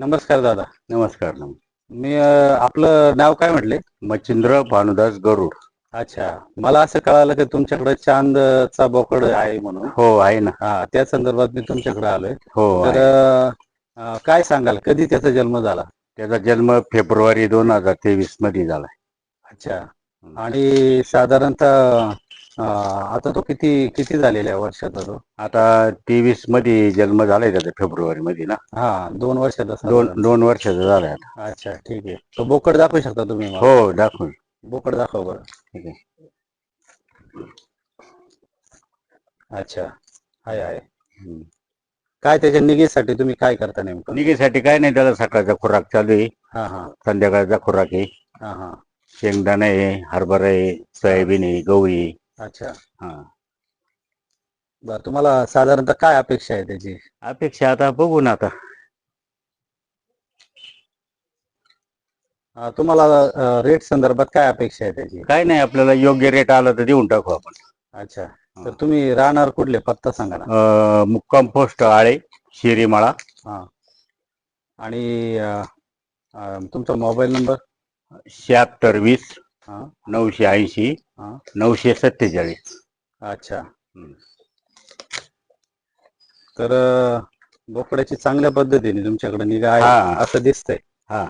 नमस्कार दादा. नमस्कार नम मी अं, आपलं नाव काय म्हटले? मच्छिंद्र भानुदास गरुड. अच्छा. मला असं कळालं की तुमच्याकडे चांदचा बोकड आहे म्हणून. हो आहे ना. हा त्या संदर्भात मी तुमच्याकडे आलोय. हो तर आहे. अं, काय सांगाल? कधी त्याचा जन्म झाला? त्याचा जन्म फेब्रुवारी दोन हजार तेवीसमध्ये झालाय अच्छा. आणि साधारणतः आता तो किती किती झालेला आहे वर्षाचा तो? आता तेवीसमध्ये जन्म झालाय त्याचा फेब्रुवारी मध्ये ना. हा दोन वर्षाचा दोन. दोन वर्षाचा झालाय आता. अच्छा ठीक आहे. तो बोकड दाखवू शकता तुम्ही मला? हो दाखवून बोकड दाखव बरं. ठीक आहे. अच्छा. आहे आहे हम्म. काय त्याच्या निगेसाठी तुम्ही काय करता नेमकं? निघीसाठी काय नाही त्याला सकाळचा खुराक चालू आहे. हा हा. संध्याकाळचा खुराक आहे. हा हा. शेंगदाणा आहे हरभरा आहे सोयाबीन आहे गहू आहे. अच्छा. हा बर तुम्हाला साधारणतः काय अपेक्षा आहे त्याची? अपेक्षा आता बघू ना आता. अं, तुम्हाला रेट संदर्भात काय अपेक्षा आहे त्याची? काय नाही आपल्याला योग्य रेट आला तर देऊन टाकू आपण. अच्छा. तर तुम्ही राहणार कुठले? पत्ता सांगा ना. अं, मुक्काम पोस्ट आळे शिरीमाळा. हा. आणि अं, अं, तुमचा मोबाईल नंबर शहात्तर वीस. नऊशे ऐंशी हा नऊशे सत्तेचाळीस. अच्छा. तर अं, बोकडाची चांगल्या पद्धतीने तुमच्याकडे निगा आहे. असं दिसतंय. हा.